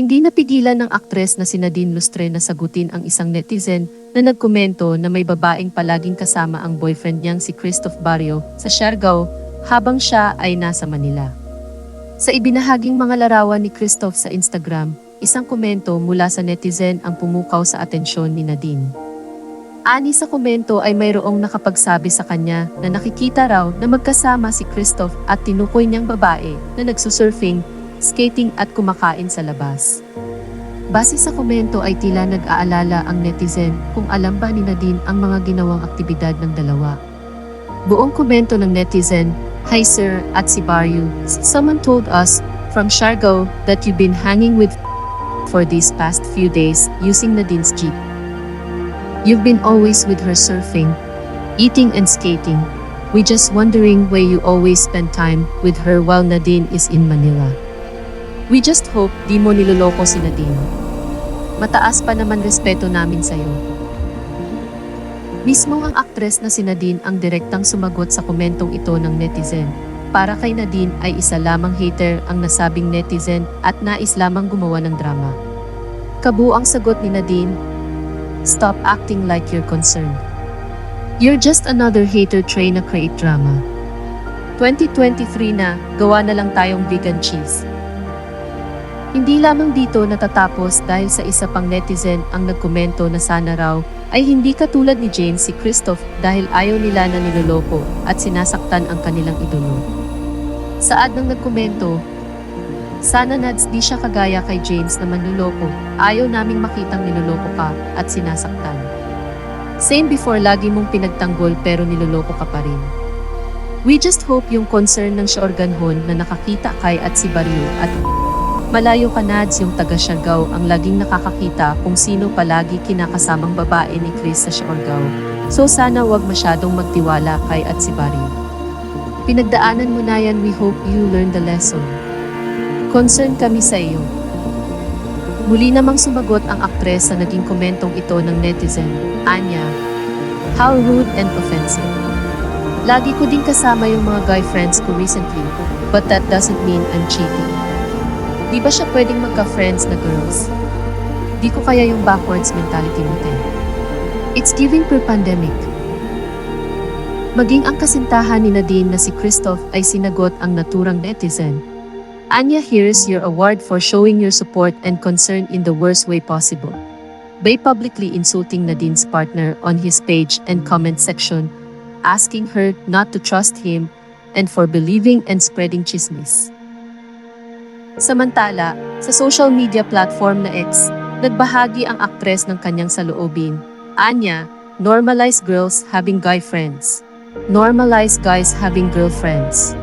Hindi napigilan ng aktres na si Nadine Lustre na sagutin ang isang netizen na nagkomento na may babaeng palaging kasama ang boyfriend niyang si Christoph Barrio sa Siargao habang siya ay nasa Manila. Sa ibinahaging mga larawan ni Christoph sa Instagram, isang komento mula sa netizen ang pumukaw sa atensyon ni Nadine. Ani sa komento ay mayroong nakapagsabi sa kanya na nakikita raw na magkasama si Christoph at tinukoy niyang babae na nagsusurfing, skating at kumakain sa labas. Base sa komento ay tila nag-aalala ang netizen kung alam ba ni Nadine ang mga ginawang aktibidad ng dalawa. Buong komento ng netizen, Hi sir, at si Baryu, someone told us from Siargao that you've been hanging with for these past few days using Nadine's jeep. You've been always with her surfing, eating and skating. We just wondering where you always spend time with her while Nadine is in Manila. We just hope di mo niloloko si Nadine. Mataas pa naman respeto namin sa'yo. Mismo ang aktres na si Nadine ang direktang sumagot sa komentong ito ng netizen. Para kay Nadine ay isa lamang hater ang nasabing netizen at nais lamang gumawa ng drama. Kabuang sagot ni Nadine, Stop acting like you're concerned. You're just another hater trying to create drama. 2023 na, gawa na lang tayong vegan cheese. Hindi lamang dito natatapos dahil sa isa pang netizen ang nagkomento na sana raw ay hindi katulad ni Jane si Christoph dahil ayaw nila na niloloko at sinasaktan ang kanilang idolo. Saad ng nagkomento, sana nads di siya kagaya kay James na manluloko, ayaw naming makitang niloloko ka at sinasaktan. Same before lagi mong pinagtanggol pero niloloko ka pa rin. We just hope yung concern ng Siorganhon na nakakita kay at si Barrio at Malayo ka nads yung taga Siargao ang laging nakakakita kung sino palagi kinakasamang babae ni Chris sa Siargao. So sana wag masyadong magtiwala kay at si Barrio. Pinagdaanan mo na yan, we hope you learn the lesson. Concern kami sa iyo. Muli namang sumagot ang aktres sa naging komentong ito ng netizen, Anya. How rude and offensive. Lagi ko din kasama yung mga guy friends ko recently, but that doesn't mean I'm cheating. Di ba siya pwedeng magka-friends na girls? Di ko kaya yung backwards mentality mo, te. It's giving per-pandemic. Maging ang kasintahan ni Nadine na si Christoph ay sinagot ang naturang netizen. Anya here's your award for showing your support and concern in the worst way possible. By publicly insulting Nadine's partner on his page and comment section, asking her not to trust him and for believing and spreading chismis. Samantala, sa social media platform na X, nagbahagi ang aktres ng kanyang saloobin. Anya, normalize girls having guy friends. Normalize guys having girlfriends.